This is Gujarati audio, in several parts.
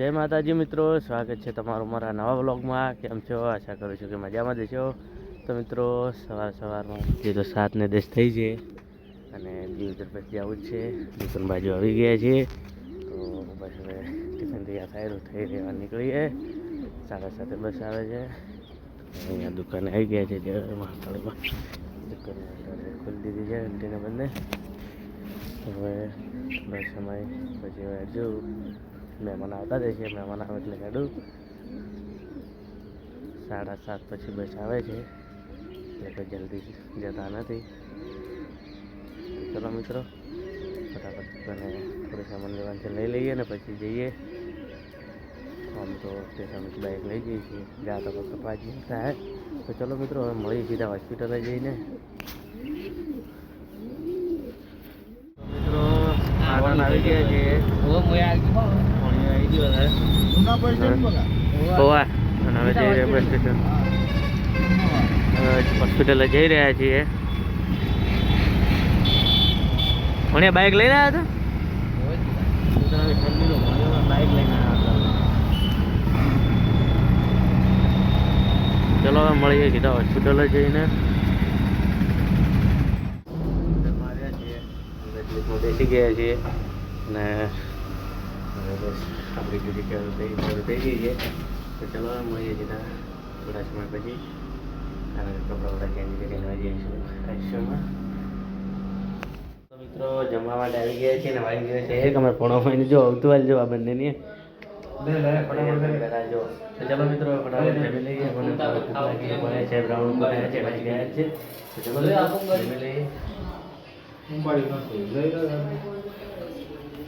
જય માતાજી મિત્રો, સ્વાગત છે તમારું મારા નવા બ્લોગમાં કેમ છો? આશા કરું છું કે મજામાં જશો તો મિત્રો, સવાર સવારમાં જે તો સાત ને દસ થઈ છે અને દીવ પછી જવું જ છે. દુકાન બાજુ આવી ગયા છીએ તો બસ હવે ટિફિન તૈયાર થાય થઈ રહેવા નીકળીએ. સાડા સાતે બસ આવે છે. અહીંયા દુકાને આવી ગયા છે જે મહાકાળીમાં દુકાન ખોલી દીધી છે ઘંટીને બંને. હવે બસ સમય પછી હવે જો મહેમાન આવતા જાય છે મહેમાન આવે એટલે કાઢું સાડા સાત પછી બસ આવે છે. એટલે કોઈ જલ્દી જતા નથી. ચલો મિત્રો, ફટાફટ તને થોડું સામાન લેવાનું લઈ લઈએ ને પછી જઈએ. આમ તો સ્ટેશનથી બાઇક લઈ જઈએ છીએ. જ્યાં તો ફક્ત પાંચ મિનિટ થાય. તો ચલો મિત્રો, હવે મળીએ સીધા હોસ્પિટલે જઈને. મિત્રો આવી ગયા છીએ ગોવા અને હવે જઈ સ્ટેશન હોસ્પિટલે જઈ રહ્યા છીએ. ભણ્યા બાઇક લઈને આવ્યા હતા? બાઇક લઈને આવ્યા ચલો હવે મળીએ સીધા હોસ્પિટલે જઈને. બેસી ગયા છીએ. અને હવે બસ આપણી ડ્યુટી ચાલુ થઈ ચાલુ થઈ ગઈ છે. તો ચલો મળીએ સીધા થોડા સમય પછી. કારણ કે કપડાં વપડા ચેન્જ કરીને આવી જઈશું આઈસીયુમાં મિત્રો જમવા માટે આવી ગયા છે ને વાઈ ગયા છે એક. અમે પોણો મહિને જો આવતું હાલ જો આ બંનેની. જો. ચલો મિત્રો ફટાફટ જમી લઈએ. મને મળે છે બ્રાઉન બનાવ્યા છે ભાઈ ગયા છે. તો ચલો જમી લઈએ. ચલો તો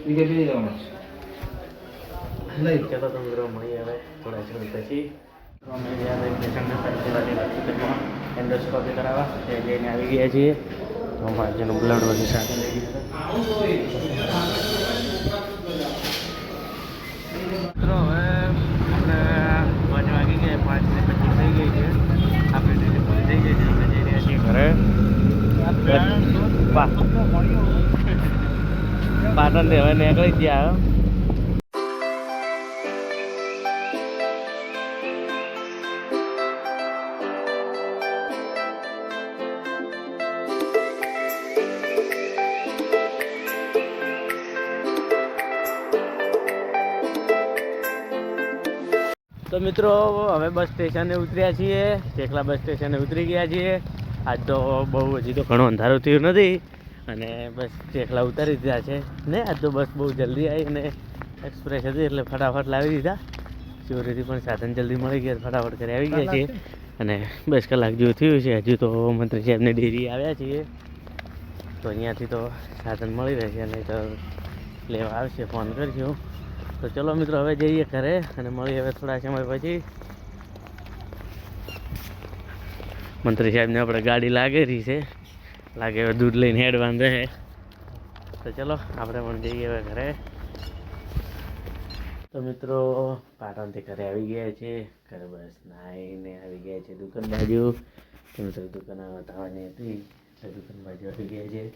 મિત્રો મળીએ હવે થોડા સમય પછી. અમે ગયા હતા પેશન્ટને સારથી હોસ્પિટલમાં એન્ડોસ્કોપી કરાવવા. તે જઈને આવી ગયા છીએ. તો જેનું બ્લડ બધું સાથે લઈ મિત્રો હવે આપણે પાંચ વાગી ગયા. પાંચ ને પચીસ થઈ ગઈ છે. આપણે પૂરી થઈ ગઈ છે. અમે જઈ રહ્યા છીએ ઘરે. પા- પાટણથી હવે નીકળી ગયા તો મિત્રો, હવે બસ સ્ટેશને ઉતર્યા છીએ. ચેકલા બસ સ્ટેશને ઉતરી ગયા છીએ. આજ તો બહુ હજી તો ઘણો અંધારો થયું નથી. અને બસ ચેકલા ઉતારી દીધા છે. ને આજ તો બસ બહુ જલ્દી આવી અને એક્સપ્રેસ હતી એટલે ફટાફટ લાવી દીધા. ચોરીથી પણ સાધન જલ્દી મળી ગયા, ફટાફટ કરી આવી ગયા છીએ. અને બસ કલાક જેવું થયું છે. હજુ તો મંત્રી સાહેબને ડેરી આવ્યા છીએ. તો અહીંયાથી તો સાધન મળી રહેશે, નહીં તો લેવા આવશે. ફોન કરશું તો ચલો મિત્રો, હવે જઈએ ઘરે અને મળીએ હવે થોડા સમય પછી. મંત્રી સાહેબને આપણે ગાડી લાગેલી છે. લાગે હવે દૂધ લઈને હેડવાન રહે. તો ચલો, આપણે પણ જઈએ હવે ઘરે. તો મિત્રો, પાટણથી ઘરે આવી ગયા છે. ઘરે બસ નાહીને આવી ગયા છે દુકાન બાજુ. તો મિત્રો દુકાન આવવાની હતી. એટલે દુકાન બાજુ આવી ગયા છે.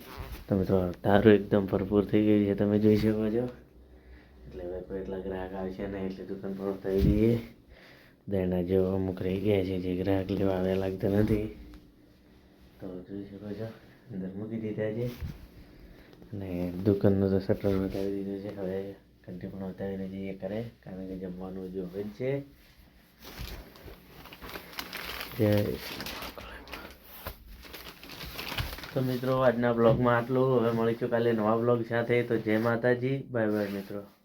તો મિત્રો, તારું એકદમ ભરપૂર થઈ ગઈ છે. તમે જોઈ શકો છો. એટલે કોઈ એટલા ગ્રાહક આવશે નહીં, એટલે દુકાન પણ થઈ દઈએ દેણા જો અમુક રહી ગયા છે, જે ગ્રાહક લેવા આવ્યા લાગતા નથી. તો જોઈ શકો છો, અંદર મૂકી દીધા છે. અને દુકાનનું તો શટર બતાવી દીધું છે, હવે ઘંટી પણ બતાવીને જઈએ કરે કારણ કે જમવાનું જો હોય છે. તો મિત્રો, આજના બ્લોગમાં આટલું. હવે મળીશું કાલે નવા બ્લોગ સાથે. તો જય માતાજી. બાય બાય મિત્રો.